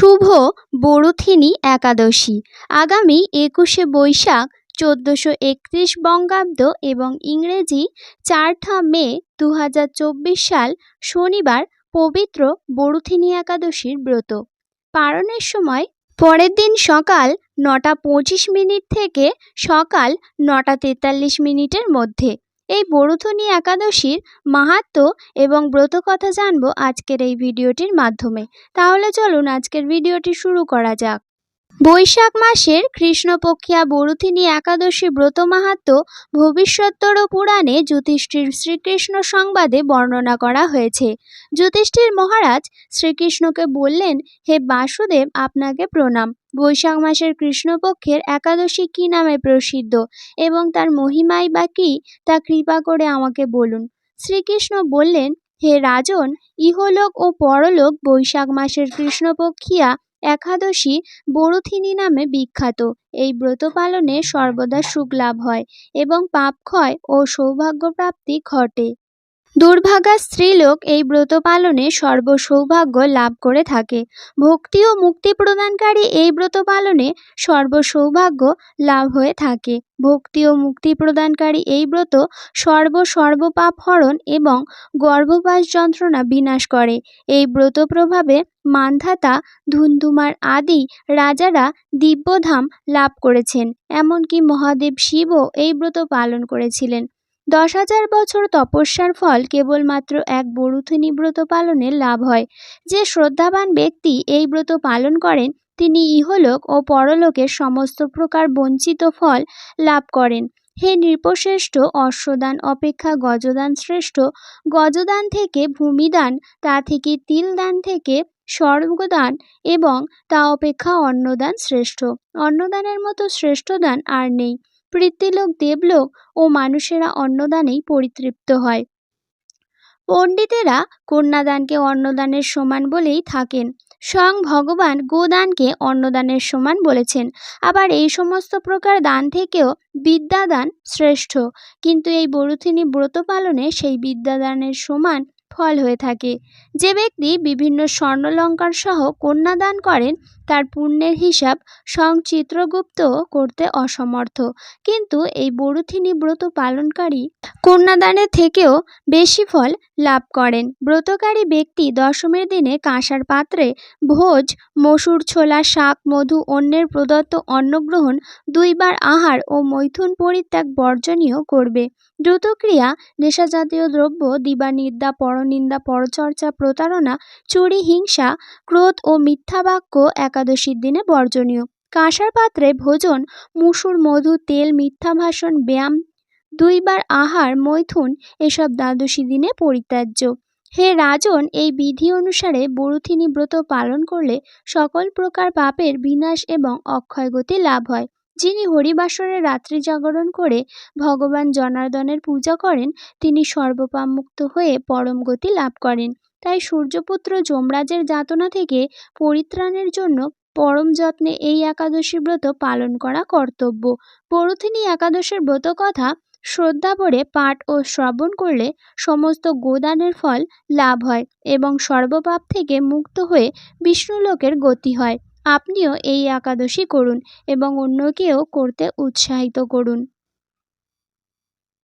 শুভ বরুথিনী একাদশী। আগামী একুশে বৈশাখ চোদ্দোশো একত্রিশ বঙ্গাব্দ এবং ইংরেজি চারঠা মে দু হাজার চব্বিশ সাল শনিবার পবিত্র বরুথিনী একাদশীর ব্রত। পালনের সময় পরের দিন সকাল নটা পঁচিশ মিনিট থেকে সকাল নটা তেতাল্লিশ মিনিটের মধ্যে এই বরুথনী একাদশীর মাহাত্ম্য এবং ব্রত কথা জানব আজকের এই ভিডিওটির মাধ্যমে। তাহলে চলুন আজকের ভিডিওটি শুরু করা যাক। বৈশাখ মাসের কৃষ্ণপক্ষিয়া বরুথিনী একাদশী ব্রত মাহাত্ম্য ভবিষ্যত্তর পুরাণে যুধিষ্ঠির শ্রীকৃষ্ণ সংবাদে বর্ণনা করা হয়েছে। যুধিষ্ঠির মহারাজ শ্রীকৃষ্ণকে বললেন, হে বাসুদেব, আপনাকে প্রণাম। বৈশাখ মাসের কৃষ্ণপক্ষের একাদশী কী নামে প্রসিদ্ধ এবং তার মহিমাই বা কী, তা কৃপা করে আমাকে বলুন। শ্রীকৃষ্ণ বললেন, হে রাজন, ইহলোক ও পরলোক বৈশাখ মাসের কৃষ্ণপক্ষিয়া একাদশী বরুথিনী নামে বিখ্যাত। এই ব্রত পালনে সর্বদা সুখ লাভ হয় এবং পাপ ক্ষয় ও সৌভাগ্য প্রাপ্তি ঘটে। দুর্ভাগা স্ত্রীলোক এই ব্রত পালনে সর্ব সৌভাগ্য লাভ করে থাকে। ভক্তি ও মুক্তি প্রদানকারী এই ব্রত পালনে সর্ব সৌভাগ্য লাভ হয়ে থাকে। ভক্তি ও মুক্তি প্রদানকারী এই ব্রত সর্ব সর্বপাপ হরণ এবং গর্ভবাস যন্ত্রণা বিনাশ করে। এই ব্রত প্রভাবে মান্ধাতা, ধুন্ধুমার আদি রাজারা দিব্যধাম লাভ করেছেন। এমনকি মহাদেব শিবও এই ব্রত পালন করেছিলেন। দশ হাজার বছর তপস্যার ফল কেবলমাত্র এক বরুথিনী ব্রত পালনে লাভ হয়। যে শ্রদ্ধাবান ব্যক্তি এই ব্রত পালন করেন, তিনি ইহলোক ও পরলোকের সমস্ত প্রকার বঞ্চিত ফল লাভ করেন। হে নৃপশ্রেষ্ঠ, অশ্বদান অপেক্ষা গজদান শ্রেষ্ঠ, গজদান থেকে ভূমিদান, তা থেকে তিলদান থেকে স্বর্গদান এবং তা অপেক্ষা অন্নদান শ্রেষ্ঠ। অন্নদানের মতো শ্রেষ্ঠ দান আর নেই। পৃথ্বীলোক দেবলোক ও মানুষেরা অন্নদানেই পরিতৃপ্ত হয়। পণ্ডিতেরা কন্যাদানকে অন্নদানের সমান বলেই থাকেন। স্বয়ং ভগবান গোদানকে অন্নদানের সমান বলেছেন। আবার এই সমস্ত প্রকার দান থেকেও বিদ্যাদান শ্রেষ্ঠ। কিন্তু এই বরুথিনী ব্রত পালনে সেই বিদ্যাদানের সমান ফল হয়ে থাকে। যে ব্যক্তি বিভিন্ন স্বর্ণলঙ্কার সহ কন্যাদান করেন, তার পুণ্যের হিসাব সংচিত্রগুপ্ত করতে অসমর্থ। কিন্তু এই বরুথিনী ব্রত পালনকারী কন্যাদানের থেকেও বেশি ফল লাভ করেন। ব্রতকারী ব্যক্তি দশমীর দিনে কাঁসার পাত্রে ভোজ, মসুর ছোলা, শাক, মধু, অন্যের প্রদত্ত অন্নগ্রহণ দুইবার আহার ও মৈথুন পরিত্যাগ বর্জনীয় করবে। দ্রুতক্রিয়া, নেশাজাতীয় দ্রব্য, দিবানিদ্যা পরনিন্দা পরচর্চা, প্রতারণা, চুরি, হিংসা, ক্রোধ ও মিথ্যা বাক্য একাদশীর দিনে বর্জনীয়। কাঁসার পাত্রে ভোজন, মুসুর, মধু, তেল, মিথ্যা ভাষণ, ব্যায়াম, দুইবার আহার, মৈথুন এসব দ্বাদশী দিনে পরিত্যাজ্য। হে রাজন, এই বিধি অনুসারে বরুথিনী ব্রত পালন করলে সকল প্রকার পাপের বিনাশ এবং অক্ষয়গতি লাভ হয়। যিনি হরিবাসরে রাত্রি জাগরণ করে ভগবান জনার্দনের পূজা করেন, তিনি সর্বপাপমুক্ত হয়ে পরম গতি লাভ করেন। তাই সূর্যপুত্র যমরাজের যাতনা থেকে পরিত্রাণের জন্য পরম যত্নে এই একাদশী ব্রত পালন করা কর্তব্য। পরথিনী একাদশের ব্রত কথা শ্রদ্ধা ভরে পাঠ ও শ্রবণ করলে সমস্ত গোদানের ফল লাভ হয় এবং সর্বপাপ থেকে মুক্ত হয়ে বিষ্ণুলোকের গতি হয়। আপনিও এই একাদশী করুন এবং অন্যকেও করতে উৎসাহিত করুন।